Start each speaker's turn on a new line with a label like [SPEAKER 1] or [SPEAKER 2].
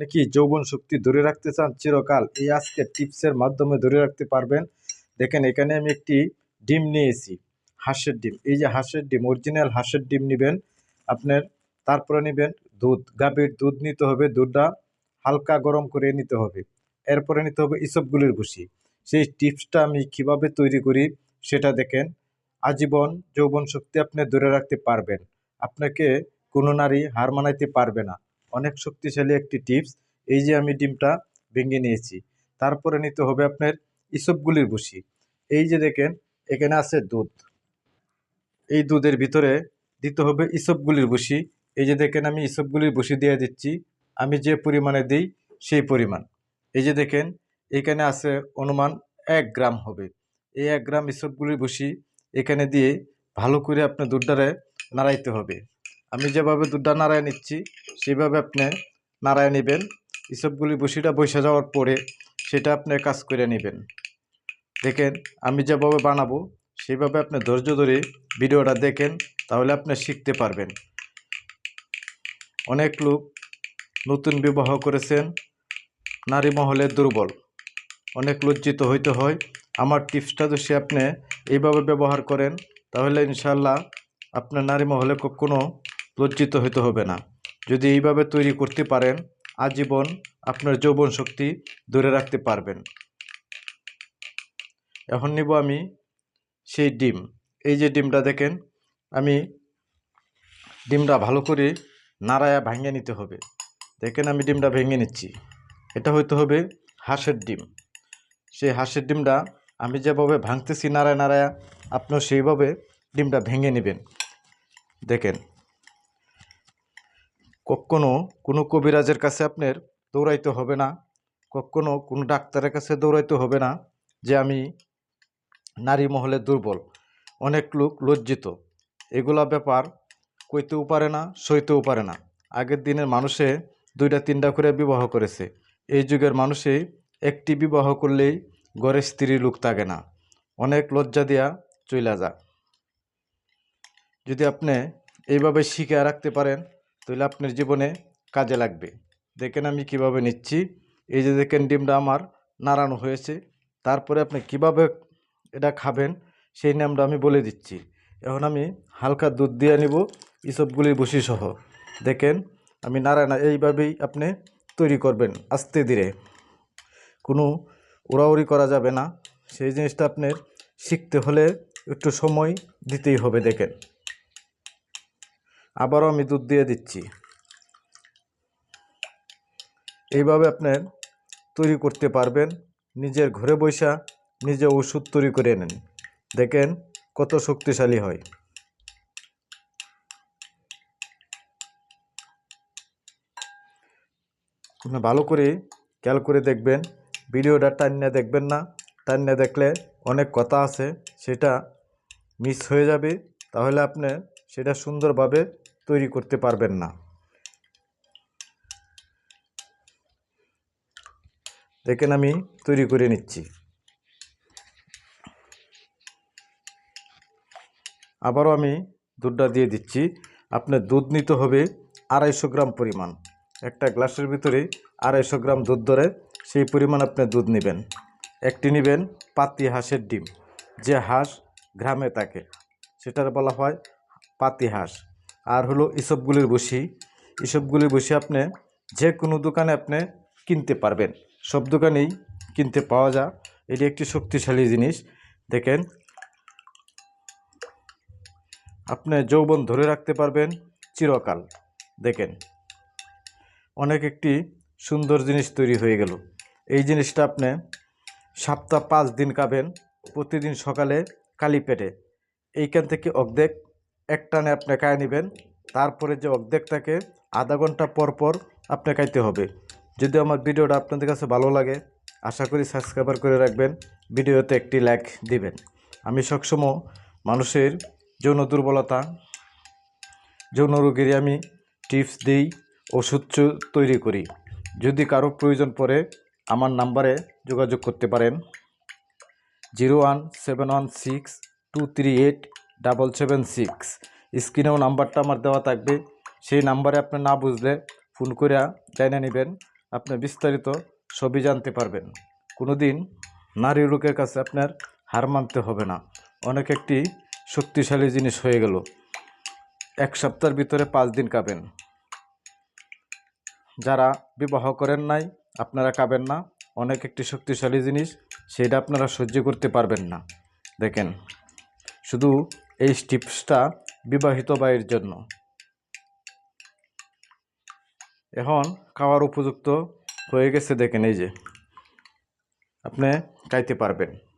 [SPEAKER 1] আপনি কি যৌবন শক্তি ধরে রাখতে চান চিরকাল? এই আজকে টিপসের মাধ্যমে ধরে রাখতে পারবেন। দেখেন, এখানে আমি একটি ডিম নিয়েছি, হাঁসের ডিম। এই যে হাঁসের ডিম অরিজিনাল হাঁসের ডিম নেবেন আপনার। তারপরে নেবেন দুধ। গাভীর দুধ নিতে হবে, দুধটা হালকা গরম করে নিতে হবে। এরপরে নিতে হবে ইসবগুলির ভুসি। সেই টিপসটা আমি কীভাবে তৈরি করি সেটা দেখেন। আজীবন যৌবন শক্তি আপনি ধরে রাখতে পারবেন। আপনাকে কোনো নারী হার মানাইতে পারবে না। অনেক শক্তিশালী একটি টিপস। এই যে আমি ডিমটা ভেঙে নিয়েছি, তারপরে নিতে হবে আপনার ইসবগুলির বসি। এই যে দেখেন, এখানে আছে দুধ। এই দুধের ভিতরে দিতে হবে ইসবগুলির ভুসি এই যে দেখেন, আমি ইসবগুলির বসি দিয়ে দিচ্ছি। আমি যে পরিমাণে দিই, সেই পরিমাণ। এই যে দেখেন, এখানে আছে অনুমান এক গ্রাম হবে। এই এক গ্রাম ইসবগুলির বসি এখানে দিয়ে ভালো করে আপনার দুধটারে নাড়াইতে হবে। আমি যেভাবে দুধটা নাড়ায় নিচ্ছি, সেভাবে আপনি নাড়ায় নেবেন। এসবগুলি বসিটা বসে যাওয়ার পরে সেটা আপনি কাজ করে নেবেন। দেখেন, আমি যেভাবে বানাবো সেইভাবে আপনি ধৈর্য ধরে ভিডিওটা দেখেন, তাহলে আপনি শিখতে পারবেন। অনেক লোক নতুন বিবাহ করেছেন, নারী মহলে দুর্বল। অনেক লজ্জিত হইতে হয়। আমার টিপসটা যদি আপনি এইভাবে ব্যবহার করেন, তাহলে ইনশাল্লাহ আপনার নারী মহলে কখনো লজ্জিত হইতে হবে না। যদি এইভাবে তৈরি করতে পারেন, আজীবন আপনার যৌবন শক্তি ধরে রাখতে পারবেন। এখন নিব আমি সেই ডিম। এই যে ডিমটা দেখেন, আমি ডিমটা ভালো করে নাড়ায়া ভাঙিয়ে নিতে হবে। দেখেন আমি ডিমটা ভেঙে নিচ্ছি। এটা হইতে হবে হাঁসের ডিম। সেই হাঁসের ডিমটা আমি যেভাবে ভাঙতেছি, নাড়ায়, নাড়ায়া, আপনিও সেইভাবে ডিমটা ভেঙে নেবেন। দেখেন কখনো কোনো কবিরাজের কাছে আপনার দৌড়াইতে হবে না, কখনো কোনো ডাক্তারের কাছে দৌড়াইতে হবে না যে আমি নারী মহলে দুর্বল। অনেক লোক লজ্জিত। এগুলা ব্যাপার কইতেও পারে না, সইতেও পারে না। আগের দিনের মানুষে দুইটা তিনটা করে বিবাহ করেছে। এই যুগের মানুষে একটি বিবাহ করলেই ঘরে স্ত্রী লোক থাকে না। অনেক লজ্জা দিয়া চইলা যা। যদি আপনি এইভাবে শিখে রাখতে পারেন তাহলে আপনার জীবনে কাজে লাগবে। দেখেন আমি কীভাবে নিচ্ছি। এই যে দেখেন ডিমটা আমার নাড়ানো হয়েছে। তারপরে আপনি কীভাবে এটা খাবেন, সেই নামটা আমি বলে দিচ্ছি। এখন আমি হালকা দুধ দিয়ে নিব ইসবগুলি বসি সহ দেখেন আমি নাড়া না, এইভাবেই আপনি তৈরি করবেন আস্তে ধীরে। কোনো উড়াউড়ি করা যাবে না। সেই জিনিসটা আপনার শিখতে হলে একটু সময় দিতেই হবে, দেখেন। আবারও আমি দুধ দিয়ে দিচ্ছি। এইভাবে আপনার তৈরি করতে পারবেন। নিজের ঘরে বৈশা নিজে ওষুধ তৈরি করে নেন। দেখেন কত শক্তিশালী হয়। আপনি ভালো করে খেয়াল করে দেখবেন। ভিডিওটা টান্না দেখবেন না। টান্না দেখলে অনেক কথা আছে। সেটা মিস হয়ে যাবে। তাহলে আপনি সেটা সুন্দরভাবে তৈরি করতে পারবেন না। দেখেন আমি তৈরি করে নিচ্ছি। আবারও আমি দুধটা দিয়ে দিচ্ছি। আপনার দুধ নিতে হবে আড়াইশো গ্রাম পরিমাণ। একটা গ্লাসের ভিতরে আড়াইশো গ্রাম দুধ ধরে সেই পরিমাণ আপনি দুধ নেবেন। একটি নেবেন পাতি হাঁসের ডিম। যে হাঁস গ্রামে থাকে, সেটার বলা হয় পাতি হাঁস। আর হলো এসবগুলির বসি। এসবগুলির বসি আপনি যে কোনো দোকানে আপনি কিনতে পারবেন। সব দোকানেই কিনতে পাওয়া যায়। এটি একটি শক্তিশালী জিনিস। দেখেন, আপনি যৌবন ধরে রাখতে পারবেন চিরকাল। দেখেন, অনেক একটি সুন্দর জিনিস তৈরি হয়ে গেল। এই জিনিসটা আপনি সপ্তাহ পাঁচ দিন খাবেন, প্রতিদিন সকালে কালি পেটে। এইখান থেকে অর্ধেক এক টানে আপনি খায় নেবেন। তারপরে যে অর্ধেক থাকে, আধা ঘণ্টা পর পর আপনি খাইতে হবে। যদি আমার ভিডিওটা আপনাদের কাছে ভালো লাগে, আশা করি সাবস্ক্রাইবার করে রাখবেন, ভিডিওতে একটি লাইক দিবেন। আমি সবসময় মানুষের যৌন দুর্বলতা, যৌন রোগের আমি টিপস দিই, ওষুধ তৈরি করি। যদি কারও প্রয়োজন পড়ে, আমার নাম্বারে যোগাযোগ করতে পারেন। Zero one seven one six two three eight double seven six স্ক্রিনেও নাম্বারটা আমার দেওয়া থাকবে। সেই নাম্বারে আপনি না বুঝলে ফোন করে জেনে নেবেন। আপনি বিস্তারিত ছবি জানতে পারবেন। কোনোদিন নারী রোগের কাছে আপনার হার মানতে হবে না। অনেক একটি শক্তিশালী জিনিস হয়ে গেল। এক সপ্তাহের ভিতরে পাঁচ দিন খাবেন। যারা বিবাহ করেন নাই, আপনারা খাবেন না। অনেক একটি শক্তিশালী জিনিস, সেটা আপনারা সহ্য করতে পারবেন না। দেখেন, শুধু এই স্টিপসটা বিবাহিত বাইয়ের জন্য। এখন খাওয়ার উপযুক্ত হয়ে গেছে দেখেন এই যে। আপনি খাইতে পারবেন।